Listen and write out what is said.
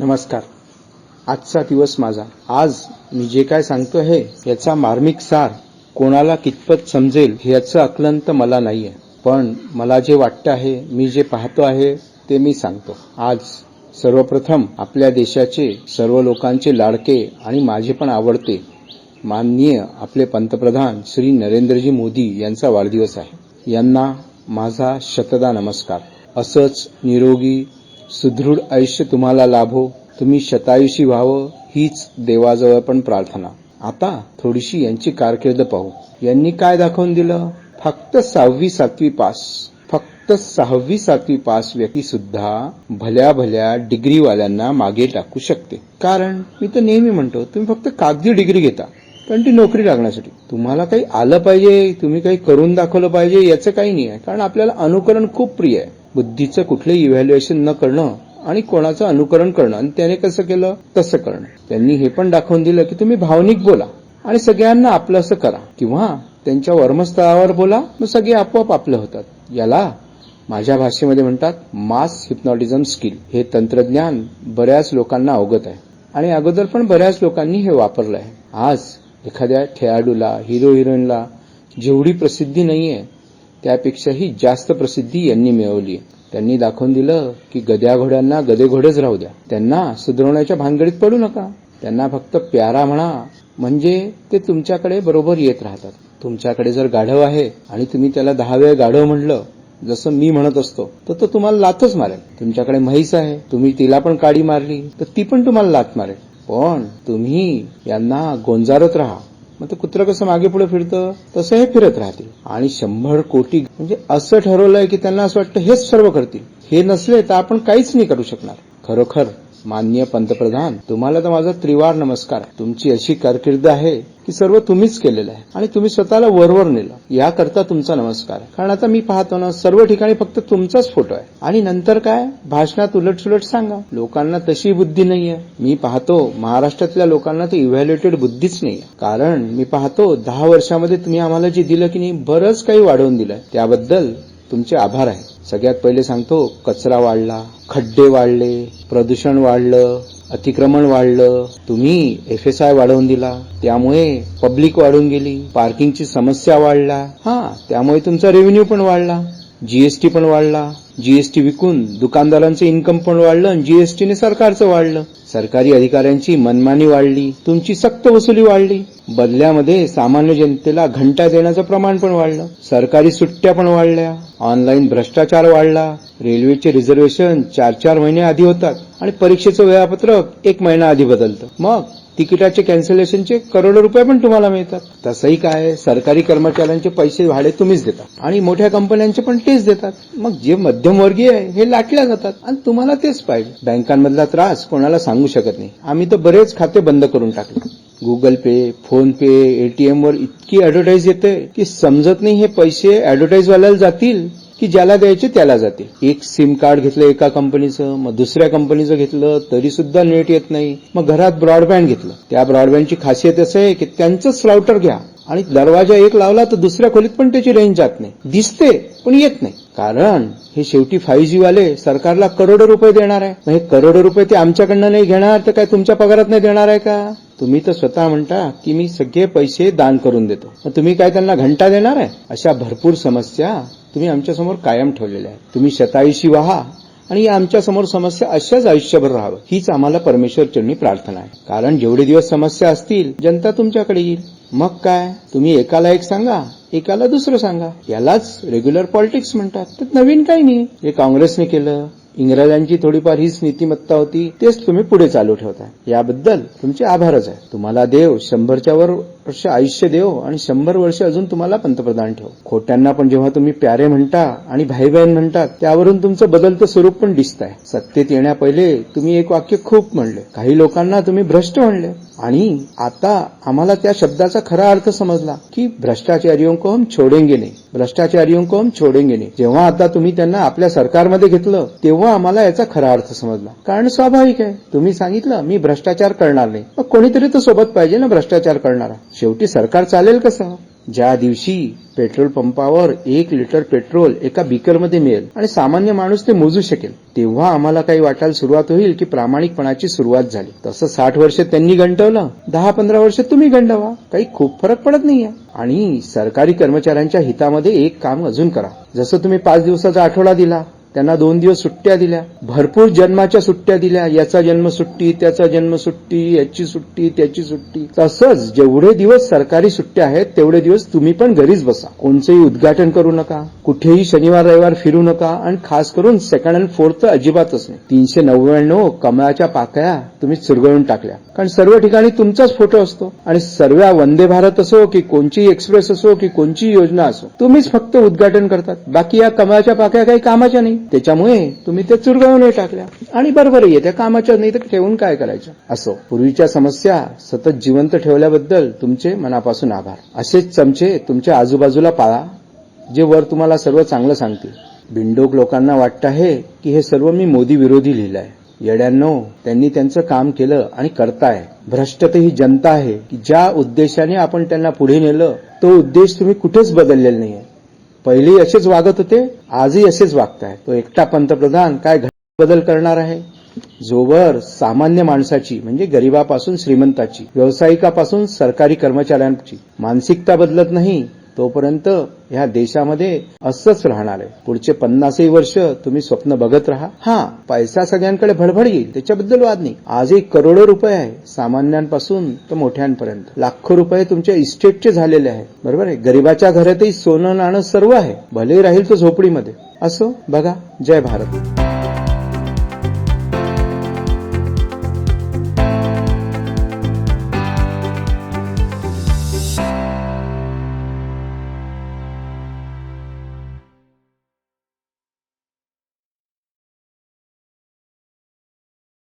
नमस्कार. आजचा दिवस माझा. आज मी जे काय सांगतो आहे याचा मार्मिक सार कोणाला कितपत समजेल याचं आकलन तर मला नाहीये. पण मला जे वाटतं आहे मी जे पाहतो आहे ते मी सांगतो. आज सर्वप्रथम आपल्या देशाचे सर्व लोकांचे लाडके आणि माझे पण आवडते माननीय आपले पंतप्रधान श्री नरेंद्रजी मोदी यांचा वाढदिवस आहे. यांना माझा शतदा नमस्कार. असंच निरोगी सुदृढ आयुष्य तुम्हाला लाभो. तुम्ही शतायुषी व्हावं हीच देवाजवळ पण प्रार्थना. आता थोडीशी यांची कारकीर्द पाहू. यांनी काय दाखवून दिलं? फक्त सहावी सातवी पास. फक्त सहावी सातवी पास व्यक्ती सुद्धा भल्या भल्या डिग्रीवाल्यांना मागे टाकू शकते. कारण मी तर नेहमी म्हणतो तुम्ही फक्त कागदी डिग्री घेता पण ती नोकरी लागण्यासाठी. तुम्हाला काही आलं पाहिजे तुम्ही काही करून दाखवलं पाहिजे याचं काही नाही आहे. कारण आपल्याला अनुकरण खूप प्रिय आहे. बुद्धीचं कुठलंही इव्हॅल्युएशन न करणं आणि कोणाचं अनुकरण करणं. आणि त्याने कसं केलं? तसं करणं. त्यांनी हे पण दाखवून दिलं की तुम्ही भावनिक बोला आणि सगळ्यांना आपलं असं करा. किंवा त्यांच्या वर्मस्थळावर बोला मग सगळे आपोआप आपलं होतात. याला माझ्या भाषेमध्ये म्हणतात मास हिप्नॉटिझम स्किल हे तंत्रज्ञान बऱ्याच लोकांना अवगत आहे. आणि अगोदर पण बऱ्याच लोकांनी हे वापरलं आहे. आज एखाद्या खेळाडूला हिरो हिरोईनला जेवढी प्रसिद्धी नाहीये त्यापेक्षाही जास्त प्रसिद्धी यांनी मिळवली. त्यांनी दाखवून दिलं की गद्या घोड्यांना गदे घोडेच राहू द्या. त्यांना सुधरवण्याच्या भानगडीत पडू नका. त्यांना फक्त प्यारा म्हणा. म्हणजे ते तुमच्याकडे बरोबर येत राहतात. तुमच्याकडे जर गाढव आहे आणि तुम्ही त्याला दहा वेळ गाढव म्हणलं जसं मी म्हणत असतो तर तो तुम्हाला लातच मारेल. तुमच्याकडे म्हैस आहे तुम्ही तिला पण काडी मारली तर ती पण तुम्हाला लात मारेल. पण तुम्ही यांना गोंजारत राहा. मग ते कुत्र कसं मागे पुढे फिरतं? तसं हे फिरत राहतील आणि शंभर कोटी म्हणजे असं ठरवलंय की त्यांना असं वाटतं हेच सर्व करतील. हे नसले तर आपण काहीच नाही करू शकणार. खरोखर. माननीय पंतप्रधान तुम्हाला तर माझा त्रिवार नमस्कार. तुमची अशी कारकीर्द आहे की सर्व तुम्हीच केलेलं आहे आणि तुम्ही स्वतःला वरवर नेलं. याकरता तुमचा नमस्कार. कारण आता मी पाहतो ना सर्व ठिकाणी फक्त तुमचाच फोटो आहे. आणि नंतर काय? भाषणात उलट सुलट सांगा. लोकांना तशी बुद्धी नाहीये. मी पाहतो महाराष्ट्रातल्या लोकांना तर इव्हॅल्युएटेड बुद्धीच नाही कारण मी पाहतो दहा वर्षामध्ये तुम्ही आम्हाला जे दिलं की नाही बरंच काही वाढवून दिलं त्याबद्दल तुमचे आभार आहे. सगळ्यात पहिले सांगतो कचरा वाढला खड्डे वाढले प्रदूषण वाढलं अतिक्रमण वाढलं. तुम्ही एफ एस आय वाढवून दिला. त्यामुळे पब्लिक वाढून गेली पार्किंगची समस्या वाढला. हा त्यामुळे तुमचा रेव्हेन्यू पण वाढला. जीएसटी पण वाढला. जीएसटी विकून दुकानदारांचं इन्कम पण वाढलं आणि जीएसटीने सरकारचं वाढलं. सरकारी अधिकाऱ्यांची मनमानी वाढली. तुमची सक्त वसुली वाढली. बदल्यामध्ये सामान्य जनतेला घंटा देण्याचं प्रमाण पण वाढलं. सरकारी सुट्ट्या पण वाढल्या. ऑनलाईन भ्रष्टाचार वाढला. रेल्वेचे रिझर्वेशन चार चार महिने आधी होतात आणि परीक्षेचं वेळापत्रक एक महिना आधी बदलतं. मग तिकिटाचे कॅन्सलेशनचे करोडो रुपये पण तुम्हाला मिळतात. तसंही काय सरकारी कर्मचाऱ्यांचे पैसे भाडे तुम्हीच देता आणि मोठ्या कंपन्यांचे पण तेच देतात. मग जे मध्यमवर्गीय आहे हे लाटल्या जातात. आणि तुम्हाला तेच पाहिजे. बँकांमधला त्रास कोणाला सांगू शकत नाही. आम्ही तर बरेच खाते बंद करून टाकले. Google Pay PhonePe ATM वर इतकी ऍडव्हर्टाईज येते की समजत नाही हे पैसे ऍडव्हर्टाईज वाल्याला जातील. की ज्याला द्यायचे त्याला जाते. एक सिम कार्ड घेतलं एका कंपनीचं मग दुसऱ्या कंपनीचं घेतलं तरी सुद्धा नेट येत नाही. मग घरात ब्रॉडबँड घेतलं. त्या ब्रॉडबँडची खासियत असं आहे की त्यांचंच राउटर घ्या. आणि दरवाजा एक लावला तर दुसऱ्या खोलीत पण त्याची रेंज जात नाही. दिसते पण येत नाही. कारण हे शेवटी फाईव्ह जी वाले सरकारला करोडो रुपये देणार आहे. हे करोडो रुपये ते आमच्याकडनं नाही घेणार तर काय तुमच्या पगारात नाही देणार आहे का? तुम्ही तर स्वतः म्हणता की मी सगळे पैसे दान करून देतो. तुम्ही काय त्यांना घंटा देणार आहे? अशा भरपूर समस्या तुम्ही आमच्यासमोर कायम ठेवलेल्या आहेत. तुम्ही शतायुषी व्हा आणि या आमच्यासमोर समस्या अशाच आयुष्यभर राहावं. हीच आम्हाला परमेश्वर चरणी प्रार्थना आहे. कारण जेवढे दिवस समस्या असतील जनता तुमच्याकडे येईल. मग काय? तुम्ही एकाला एक सांगा एकाला दुसरं सांगा. यालाच रेग्युलर पॉलिटिक्स म्हणतात. तर नवीन काही नाही. हे काँग्रेसने केलं इंग्रजांची थोडीफार हीच नीतिमत्ता होती तेच तुम्ही पुढे चालू ठेवताय. याबद्दल तुमचे आभारच आहे. तुम्हाला देव शंभरच्या वर वर्ष आयुष्य देव आणि शंभर वर्ष अजून तुम्हाला पंतप्रधान ठेव. खोट्यांना पण जेव्हा तुम्ही प्यारे म्हणता आणि भाई बहीण म्हणतात त्यावरून तुमचं बदलतं स्वरूप पण दिसत आहे सत्तेत येण्या पहिले तुम्ही एक वाक्य खूप म्हणले. काही लोकांना तुम्ही भ्रष्ट म्हणले. आणि आता आम्हाला त्या शब्दाचा खरा अर्थ समजला की भ्रष्टाचारियों को हम छोडेंगे नाही. भ्रष्टाचारियों को हम छोडेंगे नाही. जेव्हा आता तुम्ही त्यांना आपल्या सरकारमध्ये घेतलं तेव्हा आम्हाला याचा खरा अर्थ समजला. कारण स्वाभाविक आहे. तुम्ही सांगितलं मी भ्रष्टाचार करणार नाही. मग कोणीतरी तर सोबत पाहिजे ना भ्रष्टाचार करणारा. शेवटी सरकार चालेल कसं? ज्या दिवशी पेट्रोल पंपावर एक लिटर पेट्रोल एका बिकरमध्ये मिळेल आणि सामान्य माणूस ते मोजू शकेल तेव्हा आम्हाला काही वाटायला सुरुवात होईल की प्रामाणिकपणाची सुरुवात झाली. तसं साठ वर्ष त्यांनी गंटवलं दहा पंधरा वर्ष तुम्ही गंडवा. काही खूप फरक पडत नाहीये. आणि सरकारी कर्मचाऱ्यांच्या हितामध्ये एक काम अजून करा. जसं तुम्ही पाच दिवसाचा आठवडा दिला त्यांना दोन दिवस सुट्ट्या दिल्या. भरपूर जन्माच्या सुट्ट्या दिल्या. याचा जन्म सुट्टी त्याचा जन्म सुट्टी याची सुट्टी त्याची सुट्टी. तसंच जेवढे दिवस सरकारी सुट्ट्या आहेत तेवढे दिवस तुम्ही पण घरीच बसा. कोणचंही उद्घाटन करू नका. कुठेही शनिवार रविवार फिरू नका. आणि खास करून सेकंड अँड फोर्थ तर अजिबातच नाही. तीनशे नव्याण्णव कमळाच्या पाकळ्या तुम्ही चुरगळून टाकल्या. कारण सर्व ठिकाणी तुमचाच फोटो असतो. आणि सर्व वंदे भारत असो की कोणची एक्सप्रेस असो की कोणची योजना असो तुम्हीच फक्त उद्घाटन करतात. बाकी या कमळाच्या पाकळ्या काही कामाच्या नाही. त्याच्यामुळे तुम्ही ते चुरगळून टाकल्या. आणि बरोबर आहे त्या कामाच्या नाही तर ठेवून काय करायचं? असो. पूर्वीच्या समस्या सतत जिवंत ठेवल्याबद्दल तुमचे मनापासून आभार. असेच चमचे तुमच्या आजूबाजूला पाळा जे वर तुम्हाला सर्व चांगलं सांगतील. बिंडोक लोकांना वाटतं आहे की हे सर्व मी मोदी विरोधी लिहिलंय. येड्यांनो त्यांनी त्यांचं काम केलं आणि करताय. भ्रष्ट तर ही जनता आहे की ज्या उद्देशाने आपण त्यांना पुढे नेलं तो उद्देश तुम्ही कुठेच बदललेला नाहीये. पहिली असेच वागत होते आजही असेच वागताय. तो एकटा पंतप्रधान काय बदल करणार आहे? जोवर सामान्य माणसाची म्हणजे गरिबापासून श्रीमंताची व्यावसायिकापासून सरकारी कर्मचाऱ्यांची मानसिकता बदलत नाही तोपर्यंत ह्या देशामध्ये असंच राहणार आहे. पुढचे पन्नासही वर्ष तुम्ही स्वप्न बघत राहा. हा पैसा सगळ्यांकडे भडभड येईल त्याच्याबद्दल वाद नाही. आजही करोडो रुपये आहे सामान्यांपासून तर मोठ्यांपर्यंत. लाखो रुपये तुमच्या इस्टेटचे झालेले आहेत. बरोबर आहे? गरिबाच्या घरातही सोनं नाणं सर्व आहे. भले राहील तो झोपडीमध्ये. असो बघा. जय भारत.